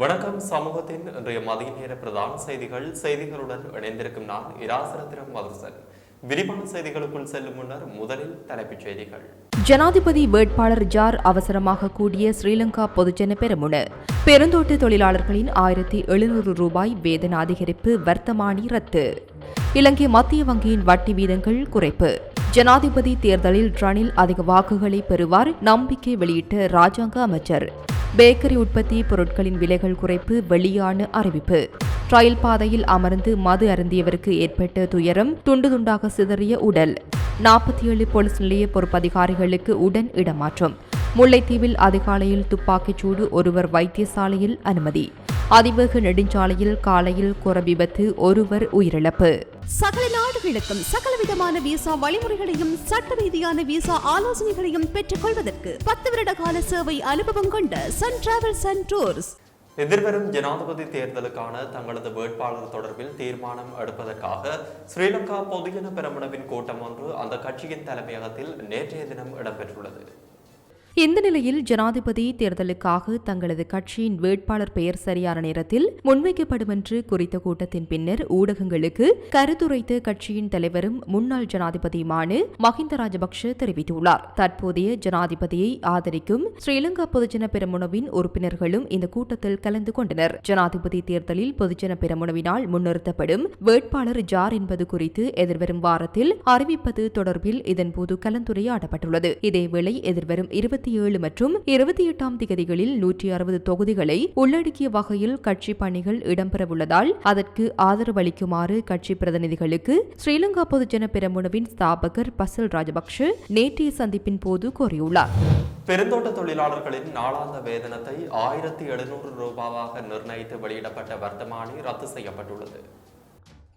வணக்கம். சமூகத்தின் இன்றைய மதிய நேர பிரதான செய்திகள். செய்திகளுடன் இணைந்திருக்கும் நான் இராசரத்திரம் மதுசன். விரிவான செய்திகளுக்குள் செல்லும் முன்னர் முதலில் தலைப்புச் செய்திகள். ஜனாதிபதி வேட்பாளர் ஜார் அவசரமாக கூடிய ஸ்ரீலங்கா பொதுஜன பெருமுன. பெருந்தோட்ட தொழிலாளர்களின் ஆயிரத்தி எழுநூறு ரூபாய் வேதன அதிகரிப்பு வர்த்தமானி ரத்து. இலங்கை மத்திய வங்கியின் வட்டி வீதங்கள் குறைப்பு. ஜனாதிபதி தேர்தலில் ரணில் அதிக வாக்குகளை பெறுவார் நம்பிக்கை வெளியிட்ட ராஜாங்க அமைச்சர். பேக்கரி உற்பத்தி பொருட்களின் விலைகள் குறைப்பு வெளியான அறிவிப்பு. ரயில் பாதையில் அமர்ந்து மது அருந்தியவருக்கு ஏற்பட்ட துயரம் துண்டு துண்டாக சிதறிய உடல். நாற்பத்தி ஏழு போலீஸ் நிலைய பொறுப்பதிகாரிகளுக்கு உடன் இடமாற்றம். முல்லைத்தீவில் அதிகாலையில் துப்பாக்கிச் சூடு ஒருவர் வைத்தியசாலையில் அனுமதி. அதிவேக நெடுஞ்சாலையில் காலையில் குற விபத்து ஒருவர் உயிரிழப்பு. சகல நாடுகளுக்கும் சகலவிதமான விசா வழிமுறைகளையும் சட்ட ரீதியான விசா ஆலோசனைகளையும் பெற்றுக் கொள்வதற்கு பத்து வருட கால சேவை அனுபவம் கொண்ட சன் டிராவல்ஸ் அண்ட் டூர்ஸ் எதிர்வரும் ஜனாதிபதி தேர்தலுக்கான தங்களது வேட்பாளர் தொடர்பில் தீர்மானம் எடுப்பதற்காக ஸ்ரீலங்கா பொதுஜன பெரமுனவின் கூட்டம் ஒன்று அந்த கட்சியின் தலைமையகத்தில் நேற்றைய தினம் இடம்பெற்றுள்ளது. இந்த நிலையில் ஜனாதிபதி தேர்தலுக்காக தங்களது கட்சியின் வேட்பாளர் பெயர் சரியான நேரத்தில் முன்வைக்கப்படும் என்று குறித்த கூட்டத்தின் பின்னர் ஊடகங்களுக்கு கருத்துரைத்த கட்சியின் தலைவரும் முன்னாள் ஜனாதிபதியுமான மஹிந்த ராஜபக்ஷ தெரிவித்துள்ளார். தற்போதைய ஜனாதிபதியை ஆதரிக்கும் ஸ்ரீலங்கா பொதுஜன பெரமுனவின் உறுப்பினர்களும் இந்த கூட்டத்தில் கலந்து கொண்டனர். ஜனாதிபதி தேர்தலில் பொதுஜன பெரமுனவினால் முன்னிறுத்தப்படும் வேட்பாளர் ஜார் என்பது குறித்து எதிர்வரும் வாரத்தில் அறிவிப்பது தொடர்பில் இதன்போது கலந்துரையாடப்பட்டுள்ளது. இதேவேளை எதிர்வரும் இருபத்தி இருபத்தி ஏழு மற்றும் இருபத்தி எட்டாம் திகதிகளில் நூற்றி அறுபது தொகுதிகளை உள்ளடக்கிய வகையில் கட்சி பணிகள் இடம்பெறவுள்ளதால் அதற்கு ஆதரவு அளிக்குமாறு கட்சி பிரதிநிதிகளுக்கு ஸ்ரீலங்கா பொதுஜன பெரமுனவின் ஸ்தாபகர் பசல் ராஜபக்ஷ நேற்றைய சந்திப்பின் போது கோரியுள்ளார். பெருந்தோட்ட தொழிலாளர்களின் நாளாந்த வேதனத்தை ஆயிரத்தி எழுநூறு ரூபாவாக நிர்ணயித்து வெளியிடப்பட்ட வர்த்தமானி ரத்து செய்யப்பட்டுள்ளது.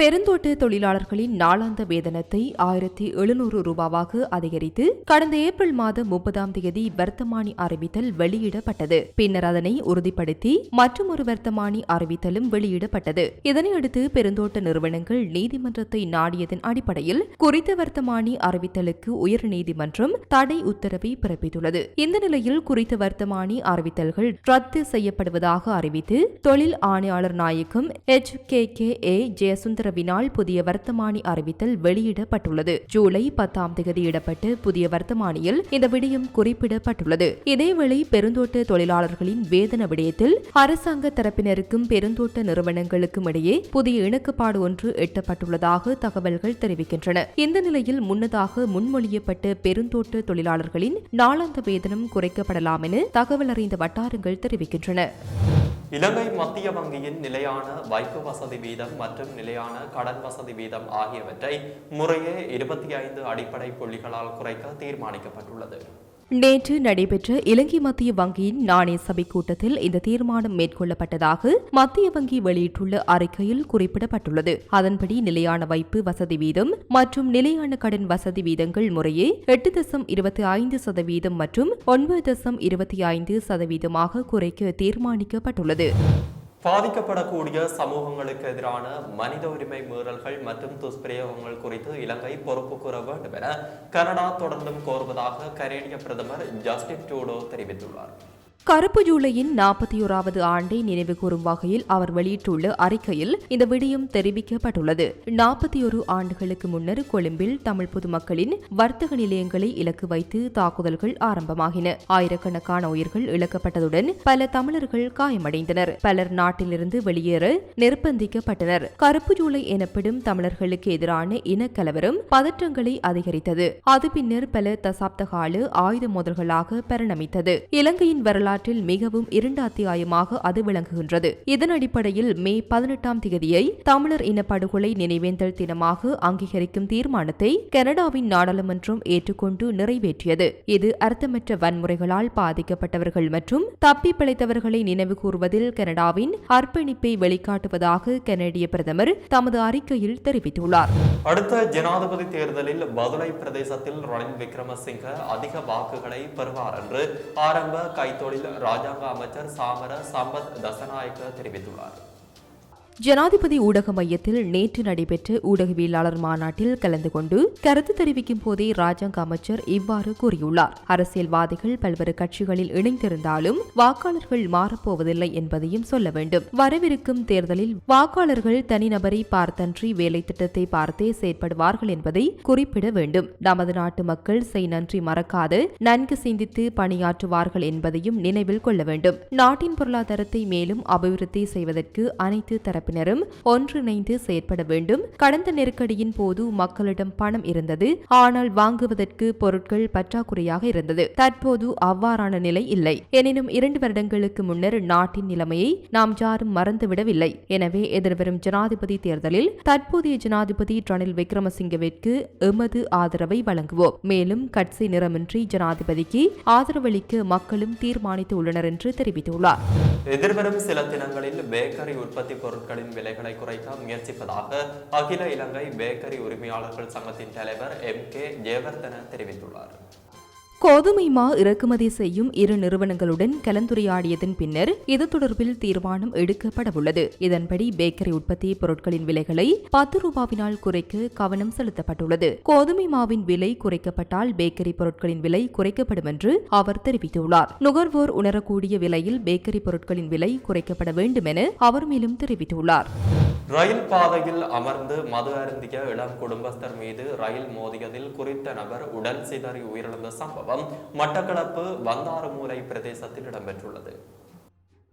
பெருந்தோட்ட தொழிலாளர்களின் நாளாந்த வேதனத்தை ஆயிரத்தி எழுநூறு ரூபாவாக அதிகரித்து கடந்த ஏப்ரல் மாதம் முப்பதாம் தேதி வர்த்தமானி அறிவித்தல் வெளியிடப்பட்டது. பின்னர் அதனை உறுதிப்படுத்தி மற்றொரு வர்த்தமானி அறிவித்தலும் வெளியிடப்பட்டது. இதனையடுத்து பெருந்தோட்ட நிறுவனங்கள் நீதிமன்றத்தை நாடியதன் அடிப்படையில் குறித்த வர்த்தமானி அறிவித்தலுக்கு உயர்நீதிமன்றம் தடை உத்தரவை பிறப்பித்துள்ளது. இந்த நிலையில் குறித்த வர்த்தமானி அறிவித்தல்கள் ரத்து செய்யப்படுவதாக அறிவித்து தொழில் ஆணையாளர் நாயகம் H K K A Jayasundara உத்தரவினால் புதிய வர்த்தமானி அறிவித்தல் வெளியிடப்பட்டுள்ளது. ஜூலை பத்தாம் தேதி இடப்பட்டு புதிய வர்த்தமானியில் இந்த விடயம் குறிப்பிடப்பட்டுள்ளது. இதேவேளை பெருந்தோட்ட தொழிலாளர்களின் வேதன விடயத்தில் அரசாங்க தரப்பினருக்கும் பெருந்தோட்ட நிறுவனங்களுக்கும் இடையே புதிய இணக்கப்பாடு ஒன்று எட்டப்பட்டுள்ளதாக தகவல்கள் தெரிவிக்கின்றன. இந்த நிலையில் முன்னதாக முன்மொழியப்பட்ட பெருந்தோட்ட தொழிலாளர்களின் நாளாந்த வேதனம் குறைக்கப்படலாம் என தகவல் அறிந்த வட்டாரங்கள் தெரிவிக்கின்றன. இலங்கை மத்திய வங்கியின் நிலையான வைப்பு வசதி வீதம் மற்றும் நிலையான கடன் வசதி வீதம் ஆகியவற்றை முறையே இருபத்தி ஐந்து அடிப்படை புள்ளிகளால் குறைக்க தீர்மானிக்கப்பட்டுள்ளது. நேற்று நடைபெற்ற இலங்கை மத்திய வங்கியின் நாணய சபை கூட்டத்தில் இந்த தீர்மானம் மேற்கொள்ளப்பட்டதாக மத்திய வங்கி வெளியிட்டுள்ள அறிக்கையில் குறிப்பிடப்பட்டுள்ளது. அதன்படி நிலையான வைப்பு வசதி வீதம் மற்றும் நிலையான கடன் வசதி வீதங்கள் முறையே எட்டு தசம் இருபத்தி ஐந்து சதவீதம் மற்றும் ஒன்பது தசம் இருபத்தி ஐந்து சதவீதமாக குறைக்க தீர்மானிக்கப்பட்டுள்ளது. பாதிக்கப்படக்கூடிய சமூகங்களுக்கு எதிரான மனித உரிமை மீறல்கள் மற்றும் துஷ்பிரயோகங்கள் குறித்து இலங்கை பொறுப்பு கூற வேண்டும் என கனடா தொடர்ந்தும் கோருவதாக கனேடிய பிரதமர் ஜஸ்டின் டூடோ தெரிவித்துள்ளார். கருப்பு ஜூலையின் நாற்பத்தி ஓராவது ஆண்டை நினைவு கூறும் வகையில் அவர் வெளியிட்டுள்ள அறிக்கையில் இந்த விடயம் தெரிவிக்கப்பட்டுள்ளது. நாற்பத்தி ஒரு ஆண்டுகளுக்கு முன்னர் கொழும்பில் தமிழ் பொதுமக்களின் வர்த்தக நிலையங்களை இலக்கு வைத்து தாக்குதல்கள் ஆரம்பமாகின. ஆயிரக்கணக்கான உயிர்கள் இழக்கப்பட்டதுடன் பல தமிழர்கள் காயமடைந்தனர். பலர் நாட்டிலிருந்து வெளியேற நிர்பந்திக்கப்பட்டனர் கருப்பு ஜூலை எனப்படும் தமிழர்களுக்கு எதிரான இனக்கலவரம் பதற்றங்களை அதிகரித்தது. அது பின்னர் பல தசாப்த கால ஆயுத மோதல்களாக பரிணமித்தது. இலங்கையின் வரலாறு வரலாற்றில் மிகவும் இரண்டு அத்தியாயமாக அது விளங்குகின்றது. இதன் அடிப்படையில் மே பதினெட்டாம் தேதியை தமிழர் இனப்படுகொலை நினைவேந்தல் தினமாக அங்கீகரிக்கும் தீர்மானத்தை கனடாவின் நாடாளுமன்றம் ஏற்றுக்கொண்டு நிறைவேற்றியது. இது அர்த்தமற்ற வன்முறைகளால் பாதிக்கப்பட்டவர்கள் மற்றும் தப்பி பிழைத்தவர்களை நினைவு கூறுவதில் கனடாவின் அர்ப்பணிப்பை வெளிக்காட்டுவதாக கனடிய பிரதமர் தமது அறிக்கையில் தெரிவித்துள்ளார். அடுத்த ஜனாதிபதி தேர்தலில் பதுளை பிரதேசத்தில் ரணில் விக்ரமசிங்க அதிக வாக்குகளை பெறுவார் என்று ஆரம்ப கைத்தொழில் ராஜாங்க அமைச்சர் சாமர சம்பத் தசநாயக்க தெரிவித்துள்ளார். ஜனாதிபதி ஊடக மையத்தில் நேற்று நடைபெற்ற ஊடகவியலாளர் மாநாட்டில் கலந்து கொண்டு கருத்து தெரிவிக்கும் போதே ராஜாங்க அமைச்சர் இவ்வாறு கூறியுள்ளார். அரசியல்வாதிகள் பல்வேறு கட்சிகளில் இணைந்திருந்தாலும் வாக்காளர்கள் மாறப்போவதில்லை என்பதையும் சொல்ல வேண்டும். வரவிருக்கும் தேர்தலில் வாக்காளர்கள் தனிநபரை பார்த்தன்றி வேலை திட்டத்தை பார்த்தே செயற்படுவார்கள் என்பதை குறிப்பிட வேண்டும். நமது நாட்டு மக்கள் செய் நன்றி மறக்காது நன்கு சிந்தித்து பணியாற்றுவார்கள் என்பதையும் நினைவில் கொள்ள வேண்டும். நாட்டின் பொருளாதாரத்தை மேலும் அபிவிருத்தி செய்வதற்கு அனைத்து தரப்பு தரப்பினரும் ஒன்றிணைந்து செயற்பட வேண்டும். கடந்த நெருக்கடியின் போது மக்களிடம் பணம் இருந்தது. ஆனால் வாங்குவதற்கு பொருட்கள் பற்றாக்குறையாக இருந்தது. தற்போது அவ்வாறான நிலை இல்லை. எனினும் இரண்டு வருடங்களுக்கு முன்னர் நாட்டின் நிலைமையை நாம் யாரும் மறந்துவிடவில்லை. எனவே எதிர்வரும் ஜனாதிபதி தேர்தலில் தற்போதைய ஜனாதிபதி ரணில் விக்ரமசிங்கவிற்கு எமது ஆதரவை வழங்குவோம். மேலும் கட்சி நிறமின்றி ஜனாதிபதிக்கு ஆதரவளிக்க மக்களும் தீர்மானித்து உள்ளனர் என்று தெரிவித்துள்ளார். எதிர்வரும் சில தினங்களில் பேக்கரி உற்பத்தி பொருட்களின் விலைகளை குறைக்க முயற்சிப்பதாக அகில இலங்கை பேக்கரி உரிமையாளர்கள் சங்கத்தின் தலைவர் எம் கே ஜெயவர்தன தெரிவித்துள்ளார். கோதுமை மா இறக்குமதி செய்யும் இரு நிறுவனங்களுடன் கலந்துரையாடியதன் பின்னர் இது தொடர்பில் தீர்மானம் எடுக்கப்படவுள்ளது. இதன்படி பேக்கரி உற்பத்தி பொருட்களின் விலைகளை பத்து ரூபாவினால் குறைக்க கவனம் செலுத்தப்பட்டுள்ளது. கோதுமை மாவின் விலை குறைக்கப்பட்டால் பேக்கரி பொருட்களின் விலை குறைக்கப்படும் என்று அவர் தெரிவித்துள்ளார். நுகர்வோர் உணரக்கூடிய விலையில் பேக்கரி பொருட்களின் விலை குறைக்கப்பட வேண்டும் என அவர் மேலும் தெரிவித்துள்ளார். ரயில் பாதையில் அமர்ந்து மது அருந்திய இளம் குடும்பஸ்தர் மீது ரயில் மோதியதில் குறித்த நபர் உடல் சிதறி உயிரிழந்த சம்பவம். சம்பவம் மட்டக்களப்பு வந்தாறுமூரை பிரதேசத்தில் இடம்பெற்றுள்ளது.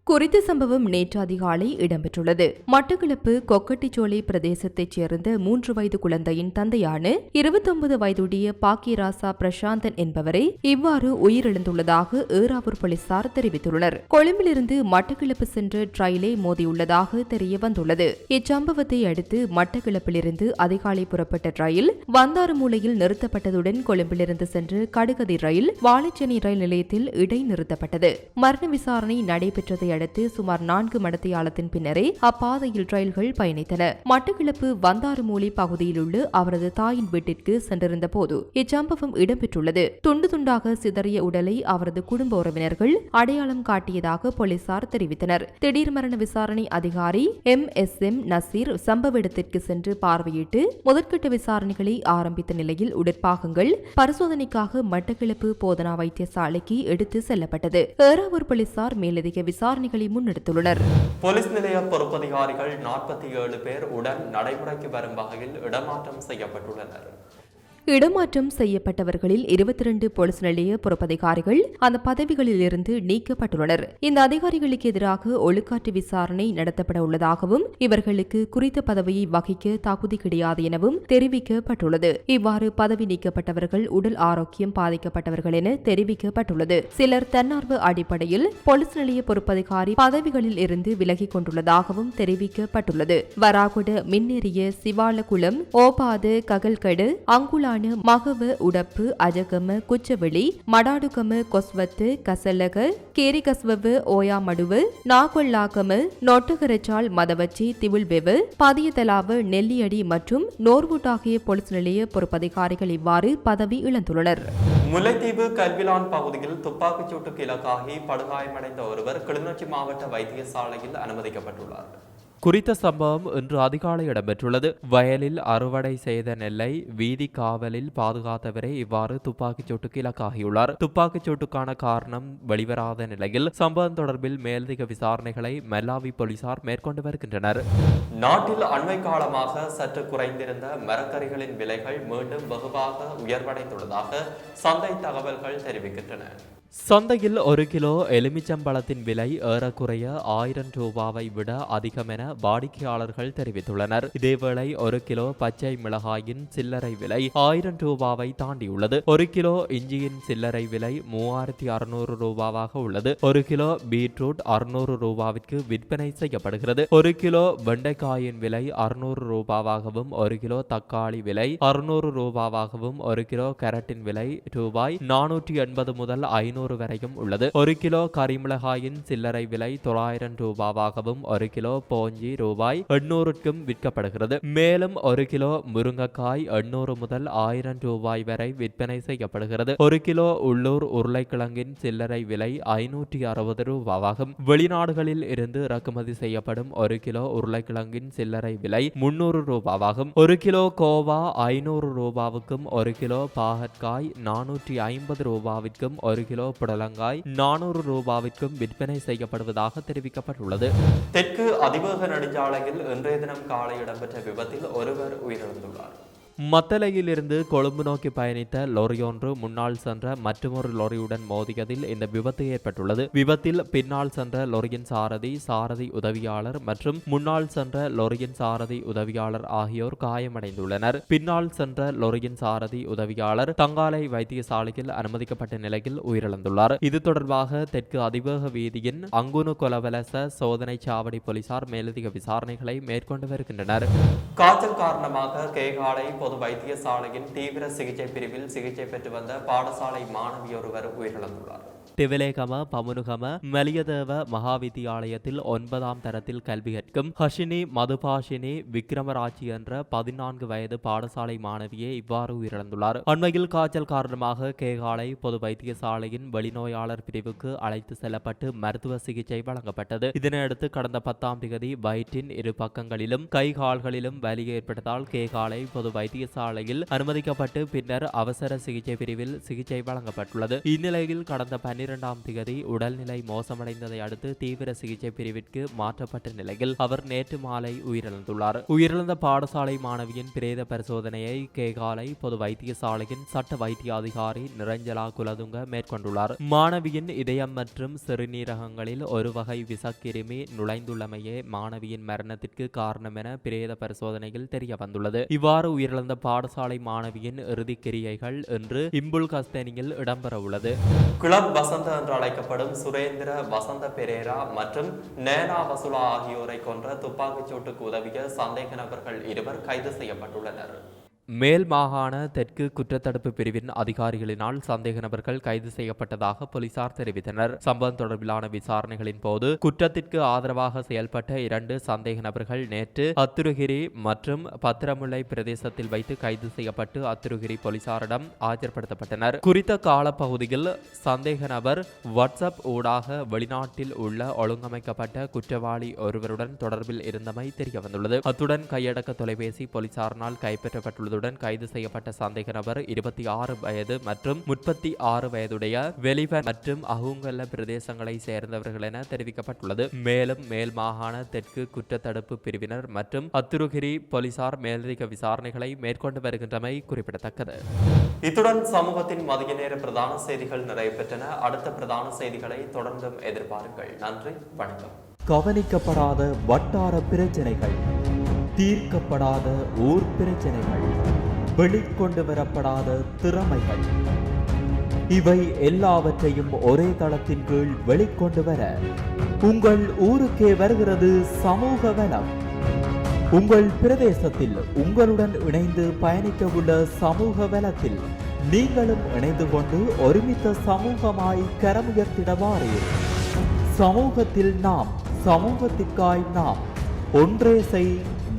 குறித்த சம்பவம் நேற்று அதிகாலை இடம்பெற்றுள்ளது. மட்டக்களப்பு கொக்கட்டிச்சோலை பிரதேசத்தைச் சேர்ந்த மூன்று வயது குழந்தையின் தந்தையான இருபத்தொன்பது வயதுடைய பாக்கியராசா பிரசாந்தன் என்பவரை இவ்வாறு உயிரிழந்துள்ளதாக ஏறாவூர் போலீசார் தெரிவித்துள்ளனர். கொழும்பிலிருந்து மட்டக்களப்பு சென்ற ரயிலே மோதியுள்ளதாக தெரிய வந்துள்ளது இச்சம்பவத்தை அடுத்து மட்டக்களப்பிலிருந்து அதிகாலை புறப்பட்ட ரயில் வந்தாறுமூலையில் நிறுத்தப்பட்டதுடன் கொழும்பிலிருந்து சென்று கடுகதி ரயில் வாழைச்சேனை ரயில் நிலையத்தில் இடைநிறுத்தப்பட்டது. மரண விசாரணை நடைபெற்றதை அடுத்து சுமார் நான்கு மடத்தியாலத்தின் பின்னரே அப்பாதையில் ரயில்கள் பயணித்தன. மட்டக்கிழப்பு வந்தாறுமூலி பகுதியில் உள்ள அவரது தாயின் வீட்டிற்கு சென்றிருந்த போது இச்சம்பவம் இடம்பெற்றுள்ளது. துண்டு துண்டாக சிதறிய உடலை அவரது குடும்ப உறவினர்கள் அடையாளம் காட்டியதாக போலீசார் தெரிவித்தனர். திடீர் மரண விசாரணை அதிகாரி எம். எஸ். எம். நசீர் சம்பவ இடத்திற்கு சென்று பார்வையிட்டு முதற்கட்ட விசாரணைகளை ஆரம்பித்த நிலையில் உடற்பாகங்கள் பரிசோதனைக்காக மட்டக்கிழப்பு போதனா வைத்தியசாலைக்கு எடுத்து செல்லப்பட்டது. ஏறாவூர் போலீசார் மேலதிக விசாரணை விசாரணைகளை முன்னெடுத்துள்ளனர். போலீஸ் நிலைய பொறுப்பதிகாரிகள் நாற்பத்தி ஏழு பேர் உடன் நடைமுறைக்கு வரும் வகையில் இடமாற்றம் செய்யப்பட்டுள்ளனர். இடமாற்றம் செய்யப்பட்டவர்களில் இருபத்தி இரண்டு போலீஸ் நிலைய பொறுப்பதிகாரிகள் அந்த பதவிகளிலிருந்து நீக்கப்பட்டுள்ளனர். இந்த அதிகாரிகளுக்கு எதிராக ஒழுக்காற்று விசாரணை நடத்தப்பட உள்ளதாகவும் இவர்களுக்கு குறித்த பதவியை வகிக்க தகுதி கிடையாது எனவும் தெரிவிக்கப்பட்டுள்ளது. இவ்வாறு பதவி நீக்கப்பட்டவர்கள் உடல் ஆரோக்கியம் பாதிக்கப்பட்டவர்கள் என தெரிவிக்கப்பட்டுள்ளது. சிலர் தன்னார்வ அடிப்படையில் போலீஸ் நிலைய பொறுப்பதிகாரி பதவிகளில் இருந்து விலகிக் கொண்டுள்ளதாகவும் தெரிவிக்கப்பட்டுள்ளது. வராகுட மின்னேறிய சிவாலகுளம் ஓபாது ககல்கடு அங்குலா அங்குலான மகவ உடப்பு அஜகம குச்சவெளி மடாடுகம கொஸ்வத்து கசலக கேரிகஸ்வவு ஓயாமடுவு நாகொல்லாகம நொட்டுகரச்சால் மதவச்சி திவுள்வெவு பதியதலாவு நெல்லியடி மற்றும் நோர்வுட் ஆகிய போலீஸ் நிலைய பொறுப்பதிகாரிகள் இவ்வாறு பதவி இழந்துள்ளனர். முல்லைத்தீவு கல்விலான் பகுதியில் துப்பாக்கிச் சூட்டுக்கு இலக்காகி படுகாயமடைந்த ஒருவர் கிளிநொச்சி மாவட்ட வைத்தியசாலையில் அனுமதிக்கப்பட்டுள்ளார். குறித்த சம்பவம் இன்று அதிகாலை இடம்பெற்றுள்ளது. வயலில் அறுவடை செய்த நெல்லை வீதி காவலில் பாதுகாத்தவரே இவ்வாறு துப்பாக்கிச் சூட்டுக்கு இலக்காகியுள்ளார். துப்பாக்கிச் சூட்டுக்கான காரணம் வெளிவராத நிலையில் சம்பவம் தொடர்பில் மேலதிக விசாரணைகளை மெல்லாவி போலீசார் மேற்கொண்டு வருகின்றனர். நாட்டில் அண்மை காலமாக சற்று குறைந்திருந்த மரக்கறிகளின் விலைகள் மீண்டும் வெகுவாக உயர்வடைந்துள்ளதாக சந்தை தகவல்கள் தெரிவிக்கின்றன. சந்தையில் ஒரு கிலோ எலுமிச்சம்பழத்தின் விலை ஏறக்குறைய ஆயிரம் ரூபாவை விட அதிகம் என வாடிக்கையாளர்கள் தெரிவித்துள்ளனர். இதேவேளை ஒரு கிலோ பச்சை மிளகாயின் சில்லறை விலை ஆயிரம் ரூபாவை தாண்டியுள்ளது. ஒரு கிலோ இஞ்சியின் சில்லறை விலை மூவாயிரத்தி அறுநூறு ரூபாவாக உள்ளது. ஒரு கிலோ பீட்ரூட் அறுநூறு ரூபாவிற்கு விற்பனை செய்யப்படுகிறது. ஒரு கிலோ வெண்டைக்காயின் விலை அறுநூறு ரூபாவாகவும் ஒரு கிலோ தக்காளி விலை அறுநூறு ரூபாவாகவும் ஒரு கிலோ கேரட்டின் விலை ரூபாய் நானூற்றி எண்பது முதல் ஐநூறு எண்ணூறு வரையும் உள்ளது. ஒரு கிலோ கரிமிளகாயின் சில்லறை விலை தொள்ளாயிரம் ரூபாவாகவும் ஒரு கிலோ போஞ்சி ரூபாய் எண்ணூறுக்கும் விற்கப்படுகிறது. மேலும் ஒரு கிலோ முருங்கைக்காய் எண்ணூறு முதல் ஆயிரம் ரூபாய் வரை விற்பனை செய்யப்படுகிறது. ஒரு கிலோ உள்ளூர் உருளைக்கிழங்கின் சில்லறை விலை ஐநூற்றி அறுபது ரூபாவாகும். வெளிநாடுகளில் இருந்து இறக்குமதி செய்யப்படும் ஒரு கிலோ உருளைக்கிழங்கின் சில்லறை விலை முன்னூறு ரூபாவாகும். ஒரு கிலோ கோவா ஐநூறு ரூபாவுக்கும் ஒரு கிலோ பாகற்காய் நானூற்றி ஐம்பது ரூபாவிற்கும் ஒரு கிலோ புடலங்காய் நானூறு ரூபாவிற்கும் விற்பனை செய்யப்படுவதாக தெரிவிக்கப்பட்டுள்ளது. தெற்கு அதிவேக நெடுஞ்சாலையில் இன்றைய தினம் காலை இடம்பெற்ற விபத்தில் ஒருவர் உயிரிழந்துள்ளார். மத்தலையிலிருந்து கொழும்பு நோக்கி பயணித்த லொரியொன்று முன்னால் சென்ற மற்றொரு லொரியுடன் மோதியதில் இந்த விபத்து ஏற்பட்டுள்ளது. விபத்தில் பின்னால் சென்ற லொரியின் சாரதி சாரதி உதவியாளர் மற்றும் முன்னால் சென்ற லொரியின் சாரதி உதவியாளர் ஆகியோர் காயமடைந்துள்ளனர். பின்னால் சென்ற லொரியின் சாரதி உதவியாளர் தங்காலை வைத்தியசாலையில் அனுமதிக்கப்பட்ட நிலையில் உயிரிழந்துள்ளார். இது தொடர்பாக தெற்கு அதிவேக வீதியின் அங்குனு கொலவலச சோதனை சாவடி போலீசார் மேலதிக விசாரணைகளை மேற்கொண்டு வருகின்றனர். காய்ச்சல் காரணமாக கேகாலை பொது வைத்தியசாலையின் தீவிர சிகிச்சை பிரிவில் சிகிச்சை பெற்று வந்த பாடசாலை மாணவி ஒருவர் உயிரிழந்துள்ளார். திவிலேகம பமுனுகம மலியதேவ மகாவித்தியாலயத்தில் ஒன்பதாம் தரத்தில் கல்வி கற்கும் ஹஷினி மதுபாஷினி விக்ரமராஜி என்ற பதினான்கு வயது பாடசாலை மாணவியே இவ்வாறு உயிரிழந்துள்ளார். அண்மையில் காய்ச்சல் காரணமாக கேகாலை பொது வைத்தியசாலையின் வெளிநோயாளர் பிரிவுக்கு அழைத்து செல்லப்பட்டு மருத்துவ சிகிச்சை வழங்கப்பட்டது. இதனையடுத்து கடந்த பத்தாம் தேதி வயிற்றின் இரு பக்கங்களிலும் கை கால்களிலும் வலி ஏற்பட்டதால் கேகாலை பொது வைத்திய வைத்தியசாலையில் அனுமதிக்கப்பட்டு பின்னர் அவசர சிகிச்சை பிரிவில் சிகிச்சை வழங்கப்பட்டுள்ளது. இந்நிலையில் கடந்த பன்னிரெண்டாம் தேதி உடல்நிலை மோசமடைந்ததை அடுத்து தீவிர சிகிச்சை பிரிவிற்கு மாற்றப்பட்ட நிலையில் அவர் நேற்று மாலை உயிரிழந்துள்ளார். உயிரிழந்த பாடசாலை மாணவியின் பிரேத பரிசோதனையை கேகாலை பொது வைத்தியசாலையின் சட்ட வைத்திய அதிகாரி நிரஞ்சலா குலதுங்க மேற்கொண்டுள்ளார். மாணவியின் இதயம் மற்றும் சிறுநீரகங்களில் ஒரு வகை விசக்கிருமி நுழைந்துள்ளமையே மாணவியின் மரணத்திற்கு காரணம் என பிரேத பரிசோதனையில் தெரிய வந்துள்ளது இவ்வாறு உயிரிழந்த பாடசாலை மாணவியின் இறுதிக் கிரியைகள் இன்று இம்புல் கஸ்தேனியில் இடம்பெற உள்ளது கிளப் வசந்த என்று அழைக்கப்படும் சுரேந்திர வசந்த பெரேரா மற்றும் நேனா வசுலா ஆகியோரை கொன்ற துப்பாக்கிச்சூட்டுக்கு உதவிய சந்தேக நபர்கள் இருவர் கைது செய்யப்பட்டுள்ளனர். மேல் மாகாண தெற்கு குற்றத்தடுப்பு பிரிவின் அதிகாரிகளினால் சந்தேக நபர்கள் கைது செய்யப்பட்டதாக போலீசார் தெரிவித்தனர். சம்பவம் தொடர்பிலான விசாரணைகளின் போது குற்றத்திற்கு ஆதரவாக செயல்பட்ட இரண்டு சந்தேக நபர்கள் நேற்று அத்துருகிரி மற்றும் பத்திரமுல்லை பிரதேசத்தில் வைத்து கைது செய்யப்பட்டு அத்துருகிரி போலீசாரிடம் ஆஜர்படுத்தப்பட்டனர். குறித்த காலப்பகுதியில் சந்தேக நபர் வாட்ஸ்அப் ஊடாக வெளிநாட்டில் உள்ள ஒழுங்கமைக்கப்பட்ட குற்றவாளி ஒருவருடன் தொடர்பில் இருந்தமை தெரியவந்துள்ளது. அத்துடன் கையடக்க தொலைபேசி போலீசாரினால் கைப்பற்றப்பட்டுள்ளது. கைப்பற்றப்பட்டுள்ளதுடன் கைது செய்யப்பட்ட சந்தேக நபர் இருபத்தி ஆறு வயது மற்றும் முப்பத்தி ஆறு வயதுடைய வெளிவன் மற்றும் அகுங்கல்ல பிரதேசங்களை சேர்ந்தவர்கள் என தெரிவிக்கப்பட்டுள்ளது. மேலும் மேல் மாகாண தெற்கு குற்றத்தடுப்பு பிரிவினர் மற்றும் அத்துருகிரி போலீசார் மேலதிக விசாரணைகளை மேற்கொண்டு வருகின்றமை குறிப்பிடத்தக்கது. இத்துடன் சமூகத்தின் மதிய நேர பிரதான செய்திகள் நிறைவு பெற்றன அடுத்த பிரதான செய்திகளை தொடர்ந்தும் எதிர்பாருங்கள். நன்றி வணக்கம். கவனிக்கப்படாத வட்டார பிரச்சனைகள். தீர்க்கப்படாத ஊர் பிரச்சனைகள் வெளிக்கொண்டு வரப்படாத திறமைகள் இவை எல்லாவற்றையும் ஒரே தளத்தின் கீழ் வெளிக்கொண்டு வர உங்கள் ஊருக்கே வருகிறது சமூக வனம் உங்கள் பிரதேசத்தில் உங்களுடன் இணைந்து பயணிக்க உள்ள சமூக வலத்தில் நீங்களும் இணைந்து கொண்டு ஒருமித்த சமூகமாய் கரமுயர்த்திடவாறு சமூகத்தில் நாம் சமூகத்திற்காய் நாம் ஒன்றே செய்